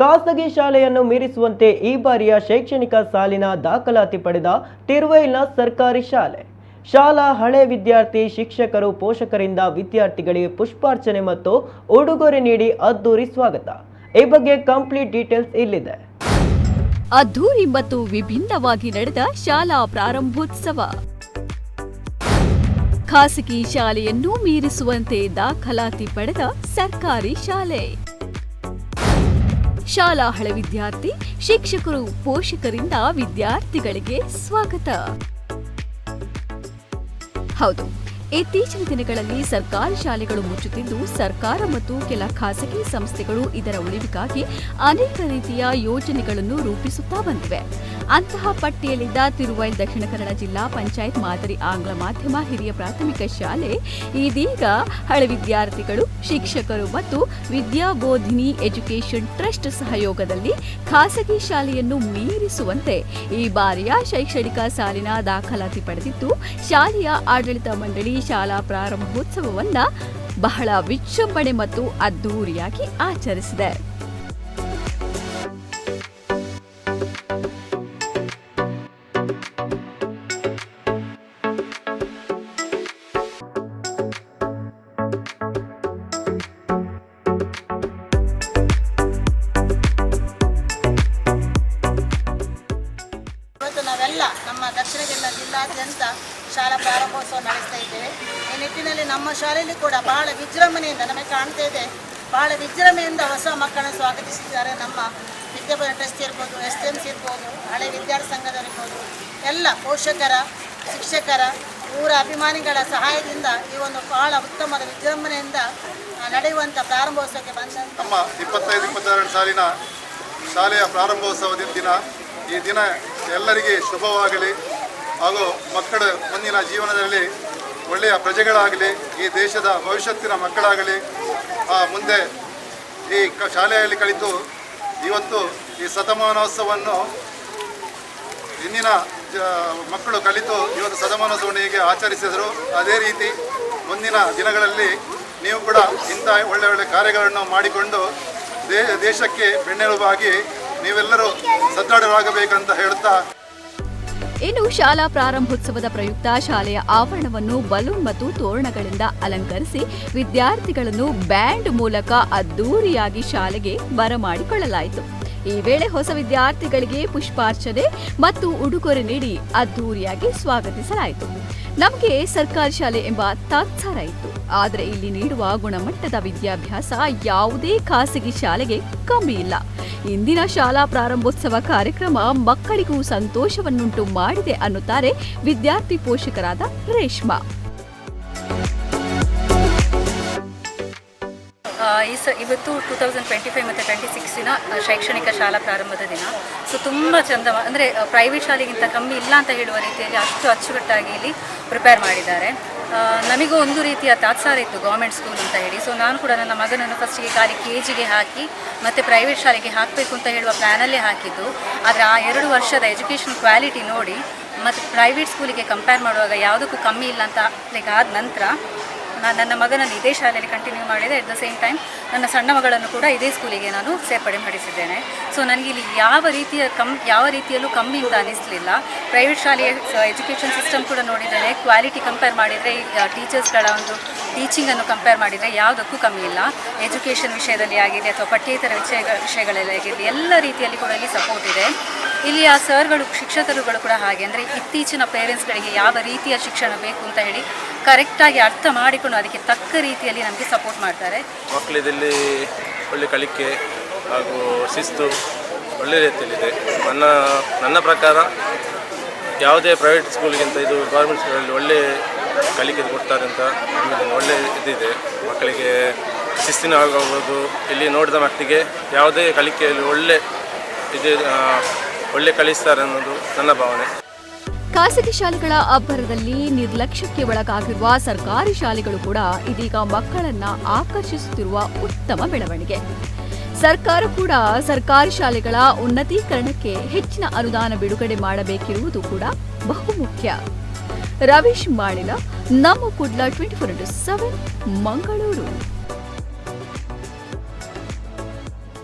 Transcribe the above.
ಖಾಸಗಿ ಶಾಲೆಯನ್ನು ಮೀರಿಸುವಂತೆ ಈ ಬಾರಿಯ ಶೈಕ್ಷಣಿಕ ಸಾಲಿನ ದಾಖಲಾತಿ ಪಡೆದ ತಿರುವೈಲ್ನ ಸರ್ಕಾರಿ ಶಾಲೆ. ಶಾಲಾ ಹಳೆ ವಿದ್ಯಾರ್ಥಿ ಶಿಕ್ಷಕರು ಪೋಷಕರಿಂದ ವಿದ್ಯಾರ್ಥಿಗಳಿಗೆ ಪುಷ್ಪಾರ್ಚನೆ ಮತ್ತು ಉಡುಗೊರೆ ನೀಡಿ ಅದ್ದೂರಿ ಸ್ವಾಗತ. ಈ ಬಗ್ಗೆ ಕಂಪ್ಲೀಟ್ ಡೀಟೇಲ್ಸ್ ಇಲ್ಲಿದೆ. ಅದ್ದೂರಿ ಮತ್ತು ವಿಭಿನ್ನವಾಗಿ ನಡೆದ ಶಾಲಾ ಪ್ರಾರಂಭೋತ್ಸವ. ಖಾಸಗಿ ಶಾಲೆಯನ್ನು ಮೀರಿಸುವಂತೆ ದಾಖಲಾತಿ ಪಡೆದ ಸರ್ಕಾರಿ ಶಾಲೆ. ಶಾಲಾ ಹಳೆ ವಿದ್ಯಾರ್ಥಿ ಶಿಕ್ಷಕರು ಪೋಷಕರಿಂದ ವಿದ್ಯಾರ್ಥಿಗಳಿಗೆ ಸ್ವಾಗತ. ಹೌದು. ಇತ್ತೀಚಿನ ದಿನಗಳಲ್ಲಿ ಸರ್ಕಾರಿ ಶಾಲೆಗಳು ಮುಚ್ಚುತ್ತಿದ್ದು, ಸರ್ಕಾರ ಮತ್ತು ಕೆಲ ಖಾಸಗಿ ಸಂಸ್ಥೆಗಳು ಇದರ ಉಳಿವಿಗಾಗಿ ಅನೇಕ ರೀತಿಯ ಯೋಜನೆಗಳನ್ನು ರೂಪಿಸುತ್ತಾ ಬಂದಿವೆ. ಅಂತಹ ಪಟ್ಟಿಯಲ್ಲಿದ್ದ ತಿರುವೈಲ್ ದಕ್ಷಿಣ ಕನ್ನಡ ಜಿಲ್ಲಾ ಪಂಚಾಯತ್ ಮಾದರಿ ಆಂಗ್ಲ ಮಾಧ್ಯಮ ಹಿರಿಯ ಪ್ರಾಥಮಿಕ ಶಾಲೆ, ಇದೀಗ ಹಳೆ ವಿದ್ಯಾರ್ಥಿಗಳು, ಶಿಕ್ಷಕರು ಮತ್ತು ವಿದ್ಯಾಬೋಧಿನಿ ಎಜುಕೇಷನ್ ಟ್ರಸ್ಟ್ ಸಹಯೋಗದಲ್ಲಿ ಖಾಸಗಿ ಶಾಲೆಯನ್ನು ಮೀರಿಸುವಂತೆ ಈ ಬಾರಿಯ ಶೈಕ್ಷಣಿಕ ಸಾಲಿನ ದಾಖಲಾತಿ ಪಡೆದಿದ್ದು, ಶಾಲೆಯ ಆಡಳಿತ ಮಂಡಳಿ ಶಾಲಾ ಪ್ರಾರಂಭೋತ್ಸವವನ್ನ ಬಹಳ ವಿಜೃಂಭಣೆ ಮತ್ತು ಅದ್ದೂರಿಯಾಗಿ ಆಚರಿಸಿದೆ. ನಾವೆಲ್ಲ ನಮ್ಮ ದಕ್ಷಿಣ ಜಿಲ್ಲಾ ಜಿಲ್ಲಾದ್ಯಂತ ಶಾಲಾ ಪ್ರಾರಂಭೋತ್ಸವ ನಡೆಸ್ತಾ ಇದ್ದೇವೆ. ಈ ನಿಟ್ಟಿನಲ್ಲಿ ನಮ್ಮ ಶಾಲೆಯಲ್ಲಿ ಕೂಡ ಬಹಳ ವಿಜೃಂಭಣೆಯಿಂದ ನಮಗೆ ಕಾಣ್ತಾ ಇದೆ. ಬಹಳ ವಿಜೃಂಭಣೆಯಿಂದ ಹೊಸ ಮಕ್ಕಳನ್ನು ಸ್ವಾಗತಿಸಿದ್ದಾರೆ. ನಮ್ಮ ವಿದ್ಯಾಭ್ಯಾಸ ಟ್ರಸ್ಟ್ ಇರ್ಬೋದು ಎಸ್ ಎಂ ಸಿ ಇರ್ಬೋದು, ಹಳೆ ವಿದ್ಯಾರ್ಥಿ ಸಂಘದವರಿರ್ಬೋದು ಎಲ್ಲ ಪೋಷಕರ, ಶಿಕ್ಷಕರ, ಊರ ಅಭಿಮಾನಿಗಳ ಸಹಾಯದಿಂದ ಈ ಒಂದು ಬಹಳ ಉತ್ತಮದ ವಿಜೃಂಭಣೆಯಿಂದ ನಡೆಯುವಂಥ ಪ್ರಾರಂಭೋತ್ಸವಕ್ಕೆ ಬಂದ ಇಪ್ಪತ್ತೈದು ಸಾಲಿನ ಶಾಲೆಯ ಪ್ರಾರಂಭೋತ್ಸವದ ದಿನ. ಈ ದಿನ ಎಲ್ಲರಿಗೆ ಶುಭವಾಗಲಿ. ಹಾಗೂ ಮಕ್ಕಳ ಮುಂದಿನ ಜೀವನದಲ್ಲಿ ಒಳ್ಳೆಯ ಪ್ರಜೆಗಳಾಗಲಿ, ಈ ದೇಶದ ಭವಿಷ್ಯತ್ತಿನ ಮಕ್ಕಳಾಗಲಿ ಮುಂದೆ ಈ ಕ ಶಾಲೆಯಲ್ಲಿ ಕಲಿತು ಇವತ್ತು ಈ ಶತಮಾನೋತ್ಸವವನ್ನು ಇಂದಿನ ಜ ಮಕ್ಕಳು ಕಲಿತು ಇವತ್ತು ಶತಮಾನೋತ್ಸವವನ್ನು ಹೀಗೆ ಆಚರಿಸಿದರು. ಅದೇ ರೀತಿ ಮುಂದಿನ ದಿನಗಳಲ್ಲಿ ನೀವು ಕೂಡ ಇಂಥ ಒಳ್ಳೆ ಒಳ್ಳೆ ಕಾರ್ಯಗಳನ್ನು ಮಾಡಿಕೊಂಡು ದೇಶಕ್ಕೆ ಬೆನ್ನೆಲುಬಾಗಿ ನೀವೆಲ್ಲರೂ ಸದೃಢರಾಗಬೇಕಂತ ಹೇಳ್ತಾ ಇನ್ನು ಶಾಲಾ ಪ್ರಾರಂಭೋತ್ಸವದ ಪ್ರಯುಕ್ತ ಶಾಲೆಯ ಆವರಣವನ್ನು ಬಲೂನ್ ಮತ್ತು ತೋರಣಗಳಿಂದ ಅಲಂಕರಿಸಿ ವಿದ್ಯಾರ್ಥಿಗಳನ್ನು ಬ್ಯಾಂಡ್ ಮೂಲಕ ಅದ್ದೂರಿಯಾಗಿ ಶಾಲೆಗೆ ಬರಮಾಡಿಕೊಳ್ಳಲಾಯಿತು. ಈ ವೇಳೆ ಹೊಸ ವಿದ್ಯಾರ್ಥಿಗಳಿಗೆ ಪುಷ್ಪಾರ್ಚನೆ ಮತ್ತು ಉಡುಗೊರೆ ನೀಡಿ ಅದ್ದೂರಿಯಾಗಿ ಸ್ವಾಗತಿಸಲಾಯಿತು. ನಮಗೆ ಸರ್ಕಾರಿ ಶಾಲೆ ಎಂಬ ತಾತ್ಸಾರ ಇತ್ತು. ಆದರೆ ಇಲ್ಲಿ ನೀಡುವ ಗುಣಮಟ್ಟದ ವಿದ್ಯಾಭ್ಯಾಸ ಯಾವುದೇ ಖಾಸಗಿ ಶಾಲೆಗೆ ಕಮ್ಮಿ ಇಲ್ಲ. ಇಂದಿನ ಶಾಲಾ ಪ್ರಾರಂಭೋತ್ಸವ ಕಾರ್ಯಕ್ರಮ ಮಕ್ಕಳಿಗೂ ಸಂತೋಷವನ್ನುಂಟು ಮಾಡಿದೆ ಅನ್ನುತ್ತಾರೆ ವಿದ್ಯಾರ್ಥಿ ಪೋಷಕರಾದ ರೇಷ್ಮಾ. ಈ ಸ ಇವತ್ತು ಟೂ ತೌಸಂಡ್ ಟ್ವೆಂಟಿ ಫೈವ್ ಮತ್ತು ಟ್ವೆಂಟಿ ಸಿಕ್ಸಿನ ಶೈಕ್ಷಣಿಕ ಶಾಲಾ ಪ್ರಾರಂಭದ ದಿನ. ಸೊ ತುಂಬ ಚಂದ ಅಂದರೆ ಪ್ರೈವೇಟ್ ಶಾಲೆಗಿಂತ ಕಮ್ಮಿ ಇಲ್ಲ ಅಂತ ಹೇಳುವ ರೀತಿಯಲ್ಲಿ ಅಷ್ಟು ಅಚ್ಚುಕಟ್ಟಾಗಿ ಇಲ್ಲಿ ಪ್ರಿಪೇರ್ ಮಾಡಿದ್ದಾರೆ. ನಮಗೂ ಒಂದು ರೀತಿಯ ತಾತ್ಸಾರ ಇತ್ತು ಗೌರ್ಮೆಂಟ್ ಸ್ಕೂಲ್ ಅಂತ ಹೇಳಿ. ಸೊ ನಾನು ಕೂಡ ನನ್ನ ಮಗನನ್ನು ಫಸ್ಟಿಗೆ ಖಾಲಿ ಕೆ ಜಿಗೆ ಹಾಕಿ, ಮತ್ತು ಪ್ರೈವೇಟ್ ಶಾಲೆಗೆ ಹಾಕಬೇಕು ಅಂತ ಹೇಳುವ ಪ್ಲ್ಯಾನಲ್ಲೇ ಹಾಕಿದ್ದು. ಆದರೆ ಆ ಎರಡು ವರ್ಷದ ಎಜುಕೇಷನ್ ಕ್ವಾಲಿಟಿ ನೋಡಿ, ಮತ್ತು ಪ್ರೈವೇಟ್ ಸ್ಕೂಲಿಗೆ ಕಂಪೇರ್ ಮಾಡುವಾಗ ಯಾವುದಕ್ಕೂ ಕಮ್ಮಿ ಇಲ್ಲ ಅಂತ ಲೈಕ್ ಆದ ನಂತರ ನಾನು ನನ್ನ ಮಗನನ್ನು ಇದೇ ಶಾಲೆಯಲ್ಲಿ ಕಂಟಿನ್ಯೂ ಮಾಡಿದೆ. ಅಟ್ ದ ಸೇಮ್ ಟೈಮ್ ನನ್ನ ಸಣ್ಣ ಮಗಳನ್ನು ಕೂಡ ಇದೇ ಸ್ಕೂಲಿಗೆ ನಾನು ಸೇರ್ಪಡೆ ಮಾಡಿಸಿದ್ದೇನೆ. ಸೊ ನನಗೆ ಇಲ್ಲಿ ಯಾವ ರೀತಿಯ ಕಮ್ ಯಾವ ರೀತಿಯಲ್ಲೂ ಕಮ್ಮಿ ಅಂತ ಅನ್ನಿಸಲಿಲ್ಲ. ಪ್ರೈವೇಟ್ ಶಾಲೆಯ ಎಜುಕೇಷನ್ ಸಿಸ್ಟಮ್ ಕೂಡ ನೋಡಿದ್ದೇನೆ ಕ್ವಾಲಿಟಿ ಕಂಪೇರ್ ಮಾಡಿದರೆ ಟೀಚರ್ಸ್ಗಳ ಒಂದು ಟೀಚಿಂಗನ್ನು ಕಂಪೇರ್ ಮಾಡಿದರೆ ಯಾವುದಕ್ಕೂ ಕಮ್ಮಿ ಇಲ್ಲ. ಎಜುಕೇಷನ್ ವಿಷಯದಲ್ಲಿ ಆಗಿರಲಿ ಅಥವಾ ಪಠ್ಯೇತರ ವಿಷಯ ವಿಷಯಗಳಲ್ಲಿ ಆಗಿರಲಿ ಎಲ್ಲ ರೀತಿಯಲ್ಲಿ ಕೂಡ ಇಲ್ಲಿ ಸಪೋರ್ಟ್ ಇದೆ. ಇಲ್ಲಿ ಆ ಸರ್ಗಳು ಶಿಕ್ಷಕರುಗಳು ಕೂಡ ಹಾಗೆ. ಅಂದರೆ ಇತ್ತೀಚಿನ ಪೇರೆಂಟ್ಸ್ಗಳಿಗೆ ಯಾವ ರೀತಿಯ ಶಿಕ್ಷಣ ಬೇಕು ಅಂತ ಹೇಳಿ ಕರೆಕ್ಟಾಗಿ ಅರ್ಥ ಮಾಡಿಕೊಂಡು ಅದಕ್ಕೆ ತಕ್ಕ ರೀತಿಯಲ್ಲಿ ನಮಗೆ ಸಪೋರ್ಟ್ ಮಾಡ್ತಾರೆ. ಮಕ್ಕಳಿದಲ್ಲಿ ಒಳ್ಳೆ ಕಲಿಕೆ ಹಾಗೂ ಶಿಸ್ತು ಒಳ್ಳೆ ರೀತಿಯಲ್ಲಿದೆ. ನನ್ನ ನನ್ನ ಪ್ರಕಾರ ಯಾವುದೇ ಪ್ರೈವೇಟ್ ಸ್ಕೂಲ್ಗಿಂತ ಇದು ಗೌರ್ಮೆಂಟ್ ಸ್ಕೂಲಲ್ಲಿ ಒಳ್ಳೆ ಕಲಿಕೆ ಕೊಡ್ತಾರೆ ಅಂತ ಒಳ್ಳೆ ಇದಿದೆ. ಮಕ್ಕಳಿಗೆ ಶಿಸ್ತಿನ ಆಗಬಹುದು ಇಲ್ಲಿ ನೋಡಿದ ಮಟ್ಟಿಗೆ ಯಾವುದೇ ಕಲಿಕೆಯಲ್ಲಿ ಒಳ್ಳೆ ಇದು ಒಳ್ಳೆ ಕಲಿಸ್ತಾರೆ ಅನ್ನೋದು ನನ್ನ ಭಾವನೆ. ಖಾಸಗಿ ಶಾಲೆಗಳ ಅಬ್ಬರದಲ್ಲಿ ನಿರ್ಲಕ್ಷ್ಯಕ್ಕೆ ಒಳಗಾಗಿರುವ ಸರ್ಕಾರಿ ಶಾಲೆಗಳು ಕೂಡ ಇದೀಗ ಮಕ್ಕಳನ್ನ ಆಕರ್ಷಿಸುತ್ತಿರುವ ಉತ್ತಮ ಬೆಳವಣಿಗೆ. ಸರ್ಕಾರ ಕೂಡ ಸರ್ಕಾರಿ ಶಾಲೆಗಳ ಉನ್ನತೀಕರಣಕ್ಕೆ ಹೆಚ್ಚಿನ ಅನುದಾನ ಬಿಡುಗಡೆ ಮಾಡಬೇಕಿರುವುದು ಕೂಡ ಬಹುಮುಖ್ಯ. ರವೀಶ್ ಮಾಡಿನ ನಮ್ಮ Kudla twenty four into seven Mangaluru.